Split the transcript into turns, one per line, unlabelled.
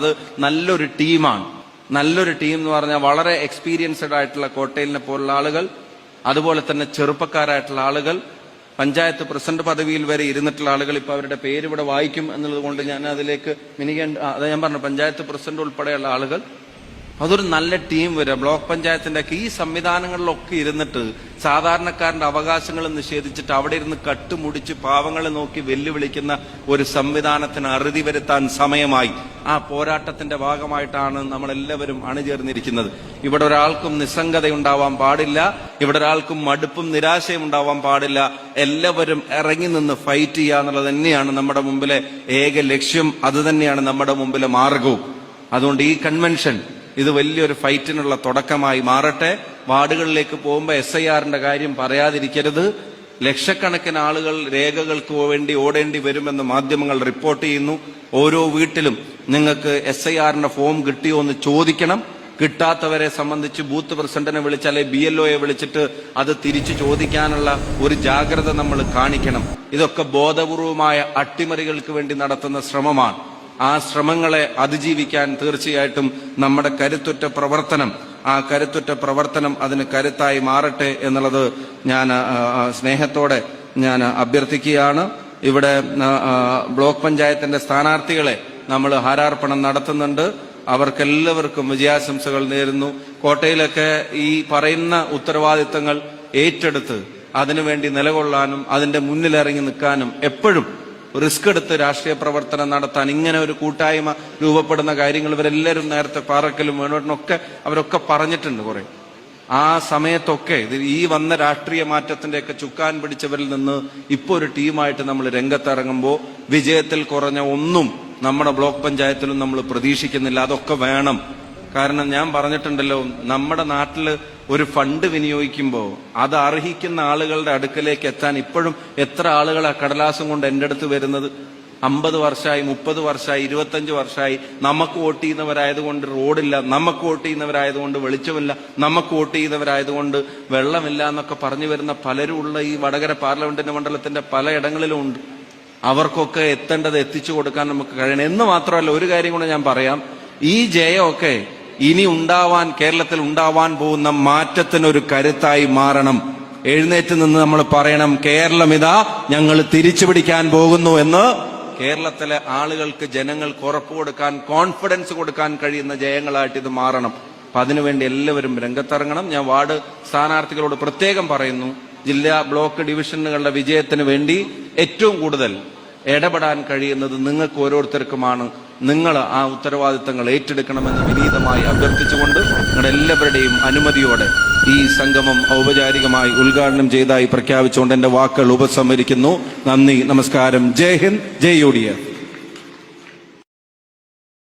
അത് നല്ലൊരു ടീമാണ്. നല്ലൊരു ടീം എന്ന് പറഞ്ഞാൽ വളരെ എക്സ്പീരിയൻസ്ഡ് ആയിട്ടുള്ള കോട്ടയിലിനെ പോലുള്ള ആളുകൾ അതുപോലെ തന്നെ ചെറുപ്പക്കാരായിട്ടുള്ള ആളുകൾ പഞ്ചായത്ത് പ്രസിഡന്റ് പദവിയിൽ വരെ ഇരുന്നിട്ടുള്ള ആളുകൾ ഇപ്പൊ അവരുടെ പേര് ഇവിടെ വായിക്കും എന്നുള്ളത് കൊണ്ട് ഞാൻ അതിലേക്ക് മിനിക്കേണ്ട അതെ ഞാൻ പറഞ്ഞു പഞ്ചായത്ത് പ്രസിഡന്റ് ഉൾപ്പെടെയുള്ള ആളുകൾ അതൊരു നല്ല ടീം വരിക. ബ്ലോക്ക് പഞ്ചായത്തിന്റെ ഈ സംവിധാനങ്ങളിലൊക്കെ ഇരുന്നിട്ട് സാധാരണക്കാരന്റെ അവകാശങ്ങൾ നിഷേധിച്ചിട്ട് അവിടെ ഇരുന്ന് കട്ടുമുടിച്ച് പാവങ്ങളെ നോക്കി വെല്ലുവിളിക്കുന്ന ഒരു സംവിധാനത്തിന് അറുതി വരുത്താൻ സമയമായി. ആ പോരാട്ടത്തിന്റെ ഭാഗമായിട്ടാണ് നമ്മൾ എല്ലാവരും അണിചേർന്നിരിക്കുന്നത്. ഇവിടെ ഒരാൾക്കും നിസ്സംഗതയുണ്ടാവാൻ പാടില്ല. ഇവിടെ ഒരാൾക്കും മടുപ്പും നിരാശയും ഉണ്ടാവാൻ പാടില്ല. എല്ലാവരും ഇറങ്ങി നിന്ന് ഫൈറ്റ് ചെയ്യുക എന്നുള്ളത് തന്നെയാണ് നമ്മുടെ മുമ്പിലെ ഏക ലക്ഷ്യം. അത് തന്നെയാണ് നമ്മുടെ മുമ്പിലെ മാർഗവും. അതുകൊണ്ട് ഈ കൺവെൻഷൻ ഇത് വലിയൊരു ഫൈറ്റിനുള്ള തുടക്കമായി മാറട്ടെ. വാർഡുകളിലേക്ക് പോകുമ്പോൾ എസ് ഐ ആറിന്റെ കാര്യം പറയാതിരിക്കരുത്. ലക്ഷക്കണക്കിന് ആളുകൾ രേഖകൾക്ക് വേണ്ടി ഓടേണ്ടി വരുമെന്ന് മാധ്യമങ്ങൾ റിപ്പോർട്ട് ചെയ്യുന്നു. ഓരോ വീട്ടിലും നിങ്ങൾക്ക് എസ് ഐ ആറിന്റെ ഫോം കിട്ടിയോ എന്ന് ചോദിക്കണം. കിട്ടാത്തവരെ സംബന്ധിച്ച് ബൂത്ത് പ്രസിഡന്റിനെ വിളിച്ച് അല്ലെ ബി എൽ ഒയെ വിളിച്ചിട്ട് അത് തിരിച്ചു ചോദിക്കാനുള്ള ഒരു ജാഗ്രത നമ്മൾ കാണിക്കണം. ഇതൊക്കെ ബോധപൂർവമായ അട്ടിമറികൾക്ക് വേണ്ടി നടത്തുന്ന ശ്രമമാണ്. ആ ശ്രമങ്ങളെ അതിജീവിക്കാൻ തീർച്ചയായിട്ടും നമ്മുടെ കരുത്തുറ്റ പ്രവർത്തനം ആ കരുത്തുറ്റ പ്രവർത്തനം അതിന് കരുത്തായി മാറട്ടെ എന്നുള്ളത് ഞാൻ സ്നേഹത്തോടെ ഞാൻ അഭ്യർത്ഥിക്കുകയാണ്. ഇവിടെ ബ്ലോക്ക് പഞ്ചായത്തിന്റെ സ്ഥാനാർത്ഥികളെ നമ്മൾ ഹാരാർപ്പണം നടത്തുന്നുണ്ട്. അവർക്കെല്ലാവർക്കും വിജയാശംസകൾ നേരുന്നു. കോട്ടയിലൊക്കെ ഈ പറയുന്ന ഉത്തരവാദിത്തങ്ങൾ ഏറ്റെടുത്ത് അതിനുവേണ്ടി നിലകൊള്ളാനും അതിന്റെ മുന്നിലിറങ്ങി നിൽക്കാനും എപ്പോഴും റിസ്ക് എടുത്ത് രാഷ്ട്രീയ പ്രവർത്തനം നടത്താൻ ഇങ്ങനെ ഒരു കൂട്ടായ്മ രൂപപ്പെടുന്ന കാര്യങ്ങൾ ഇവരെല്ലാവരും നേരത്തെ പാറക്കലും വേണോട്ടിനൊക്കെ അവരൊക്കെ പറഞ്ഞിട്ടുണ്ട് കുറെ. ആ സമയത്തൊക്കെ ഈ വന്ന രാഷ്ട്രീയ മാറ്റത്തിന്റെയൊക്കെ ചുക്കാൻ പിടിച്ചവരിൽ നിന്ന് ഇപ്പോൾ ഒരു ടീമായിട്ട് നമ്മൾ രംഗത്തിറങ്ങുമ്പോൾ വിജയത്തിൽ കുറഞ്ഞ ഒന്നും നമ്മുടെ ബ്ലോക്ക് പഞ്ചായത്തിലും നമ്മൾ പ്രതീക്ഷിക്കുന്നില്ല. അതൊക്കെ വേണം. കാരണം ഞാൻ പറഞ്ഞിട്ടുണ്ടല്ലോ നമ്മുടെ നാട്ടിൽ ഒരു ഫണ്ട് വിനിയോഗിക്കുമ്പോൾ അത് അർഹിക്കുന്ന ആളുകളുടെ അടുക്കലേക്ക് എത്താൻ ഇപ്പോഴും എത്ര ആളുകളാ കടലാസം കൊണ്ട് എന്റെ അടുത്ത് വരുന്നത്? അമ്പത് വർഷമായി മുപ്പത് വർഷമായി ഇരുപത്തഞ്ച് വർഷമായി നമുക്ക് വോട്ട് ചെയ്യുന്നവരായതുകൊണ്ട് റോഡില്ല നമുക്ക് വോട്ട് ചെയ്യുന്നവരായതുകൊണ്ട് വെളിച്ചമില്ല നമുക്ക് വോട്ട് ചെയ്യുന്നവരായതുകൊണ്ട് വെള്ളമില്ല എന്നൊക്കെ പറഞ്ഞു വരുന്ന പലരും ഉള്ള ഈ വടകര പാർലമെന്റിന്റെ മണ്ഡലത്തിന്റെ പലയിടങ്ങളിലും ഉണ്ട്. അവർക്കൊക്കെ എത്തേണ്ടത് എത്തിച്ചു കൊടുക്കാൻ നമുക്ക് കഴിയണം. എന്ന് മാത്രമല്ല ഒരു കാര്യം കൂടെ ഞാൻ പറയാം. ഈ ജയമൊക്കെ ഇനി ഉണ്ടാവാൻ കേരളത്തിൽ ഉണ്ടാവാൻ പോകുന്ന മാറ്റത്തിനൊരു കരുത്തായി മാറണം. എഴുന്നേറ്റ് നിന്ന് നമ്മൾ പറയണം കേരളം ഇതാ ഞങ്ങൾ തിരിച്ചു പിടിക്കാൻ പോകുന്നു എന്ന് കേരളത്തിലെ ആളുകൾക്ക് ജനങ്ങൾക്ക് ഉറപ്പ് കൊടുക്കാൻ കോൺഫിഡൻസ് കൊടുക്കാൻ കഴിയുന്ന ജയങ്ങളായിട്ട് ഇത് മാറണം. അപ്പൊ അതിനുവേണ്ടി എല്ലാവരും രംഗത്തിറങ്ങണം. ഞാൻ വാർഡ് സ്ഥാനാർത്ഥികളോട് പ്രത്യേകം പറയുന്നു ജില്ലാ ബ്ലോക്ക് ഡിവിഷനുകളുടെ വിജയത്തിന് വേണ്ടി ഏറ്റവും കൂടുതൽ ഇടപെടാൻ കഴിയുന്നത് നിങ്ങൾക്ക് ഓരോരുത്തർക്കുമാണ്. നിങ്ങൾ ആ ഉത്തരവാദിത്തങ്ങൾ ഏറ്റെടുക്കണമെന്ന് വിനീതമായി അഭ്യർത്ഥിച്ചുകൊണ്ട് നിങ്ങളുടെ എല്ലാവരുടെയും അനുമതിയോടെ ഈ സംഗമം ഔപചാരികമായി ഉദ്ഘാടനം ചെയ്തതായി പ്രഖ്യാപിച്ചുകൊണ്ട് എന്റെ വാക്കുകൾ ഉപസംഹരിക്കുന്നു. നന്ദി നമസ്കാരം. ജയ് ഹിന്ദ് ജയ് യു